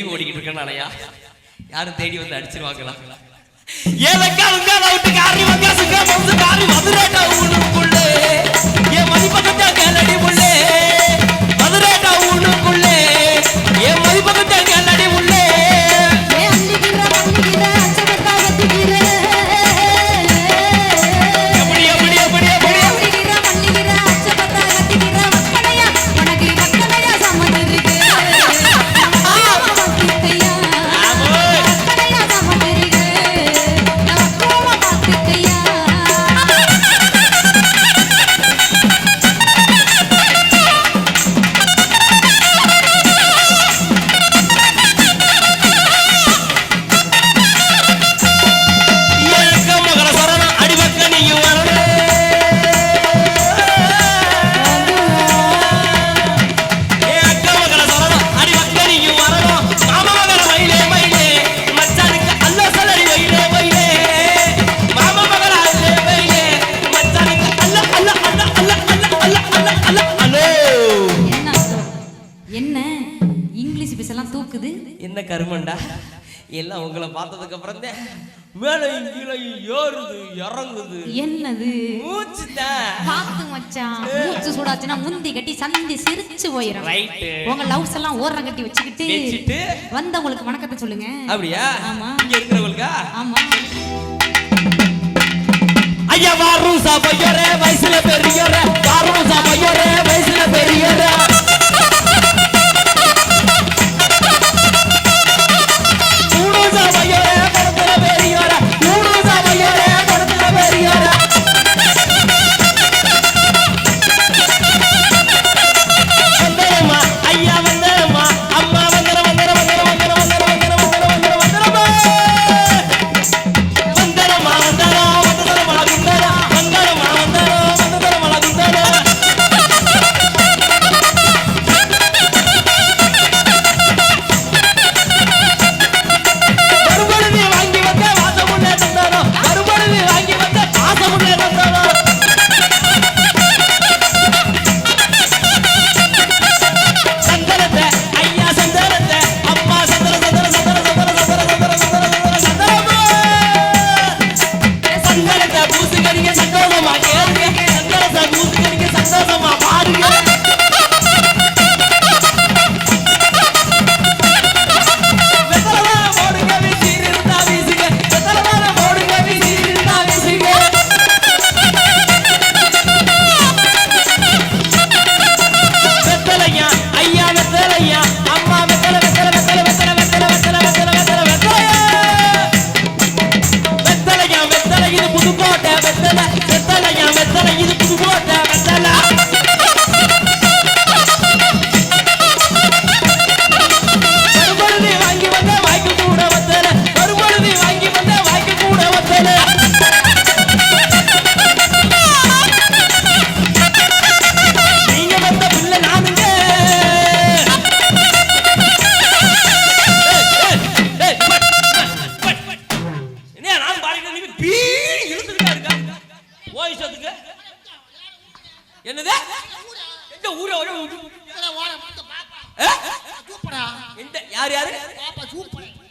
Live ஓடிக்கிட்டு இருக்கேன்னு யாரும் தேடி வந்து அடிச்சிருவாங்களா? ஏலக்கா உங்க வீட்டுக்கு ஆறி வந்தா மதுரை உனக்குள்ளே கருமண்டா? எல்லாம் உங்களை பார்த்ததுக்கு அப்புறம் தான் மேலையும் கீழையும் ஏறுது இறங்குது. என்னது? மூச்சு பாத்து மச்சான் மூச்சு சூடாச்சுன்னா முந்தி கட்டி சந்தி சிரிச்சு போயிடும் ரைட்டு. உங்க லவ்ஸ் எல்லாம் ஓரம் கட்டி வச்சுக்கிட்டு வச்சுட்டு. வந்தவங்களுக்கு வணக்கத்தை சொல்லுங்க. அப்படியா? ஆமா. இங்க இருக்கிறவங்களுக்கா? ஆமா. ஐயா வாரும் சபையோரே வயசுல பெரியோரே வாரும்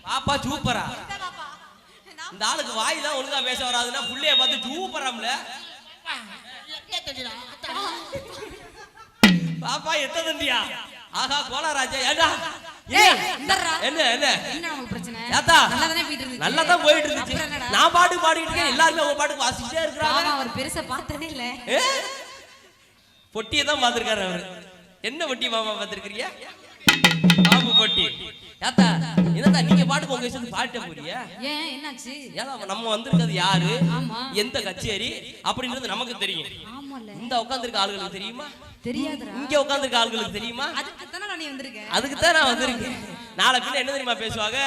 பாப்பா சூப்பரா. இந்த ஆளுக்கு வாய் தான் ஒழுங்கா பேச வராதுன்னா புள்ளைய பார்த்து சூப்பராம்ல. பாப்பா எத்த தண்டியா ஆஹா கோலாராஜா ஏடா. என்ன என்ன? நல்லா தானே போயிட்டு இருந்துச்சு? நான் பாட்டு பாடிட்டு இருக்கேன் எல்லாருமே பாட்டுக்கு வாசிச்சுட்டே இருக்கிறாங்க. அவர் பெருசா பார்த்ததே இல்ல? பொட்டியை தான் பார்த்திருக்காரு அவரு. என்ன பொட்டி மாமா பார்த்திருக்கிறீங்க? பாம்பு பொட்டி. ஏத்தா என்னதா நீங்க பாட்டுக்கு உங்க இஷ்டத்துக்கு பாட்ட போறியா ஏன் என்னாச்சு? ஏதா நம்ம வந்திருக்கிறது யாரு? எந்த கச்சேரி? அப்படின்றது நமக்கு தெரியும். இந்த உட்காந்துருக்க ஆளுகளுக்கு தெரியுமா? தெரியாதுடா. இங்க உட்காந்துருக்க ஆளுகளுக்கு தெரியுமா? அதுக்கு தானே நான் வந்திருக்கேன் அதுக்கு தான் நான் வந்திருக்கேன் நாளை பின்ன என்ன தெரியுமா பேசுவாங்க?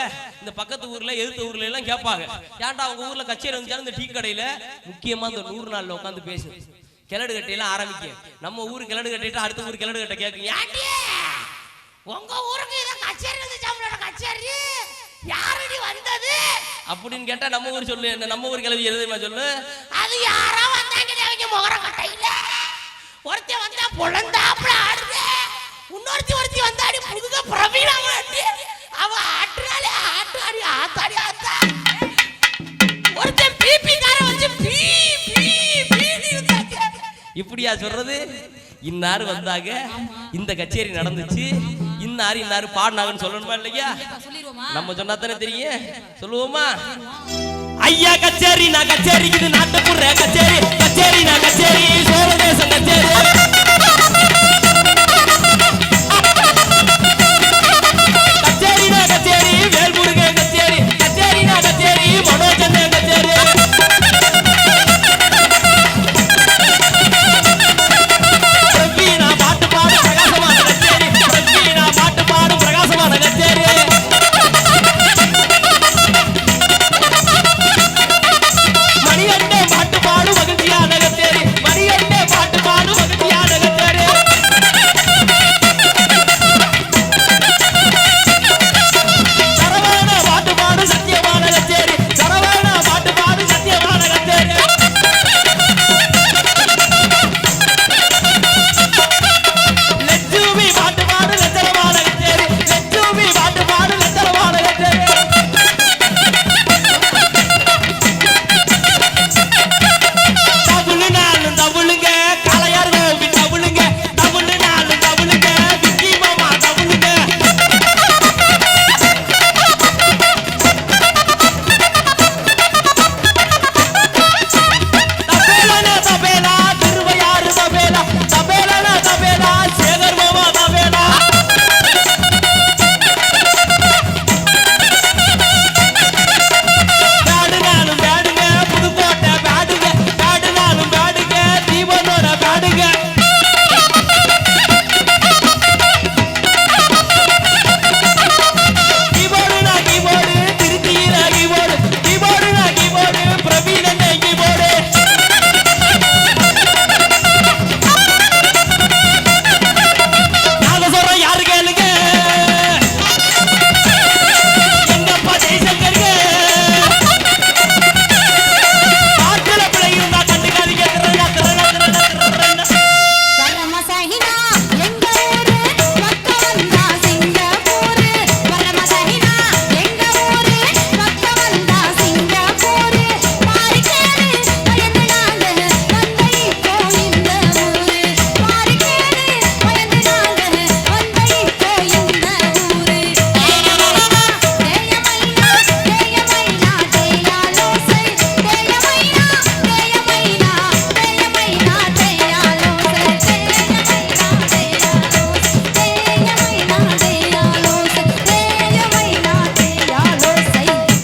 இந்த பக்கத்து ஊர்ல எதிர்த்த ஊர்ல எல்லாம் கேட்பாங்க. ஏன்டா அவங்க ஊர்ல கச்சேரி வந்து இந்த டீ கடையில? முக்கியமா இந்த நூறு நாள்ல உட்காந்து பேசு. கிழடு கட்டையெல்லாம் ஆரம்பிக்கும் நம்ம ஊரு கிழடு கட்டிட்டு அடுத்த ஊர் கிழடு கட்டை கேட்கும். உங்க ஊருக்கு யாரடி வந்தது? அப்படின்னு கேட்டா நம்ம ஊர் சொல்லு இந்த நம்ம ஊர் கிளவி எழுதுமா சொல்லு? அது யாரோ வந்தாங்க அவங்க முகரம் கட்டையில. ஒருத்தி வந்தா பொழந்தாப்புல ஆடுது. இன்னொருத்தி ஒருத்தி வந்தாடி முதுக பிரவீணா மாட்டி அவ ஆட்டுறாளே ஆட்டாடி ஆத்தாடி ஆத்தா. ஒருத்தன் பிபி கார வச்சு பீ பீ பீடி இப்படியா சொல்றது? இன்னாரு வந்தாங்க. இந்த கச்சேரி நடந்துச்சு. இன்னாரு இன்னாரு பாடினாங்கன்னு சொல்லணுமா இல்லையா? நம்ம சொன்னா தானே தெரியும் சொல்லுவோமா? ஐயா கச்சேரி நான் கச்சேரி இது நாட்டுப்புற கச்சேரி கச்சேரி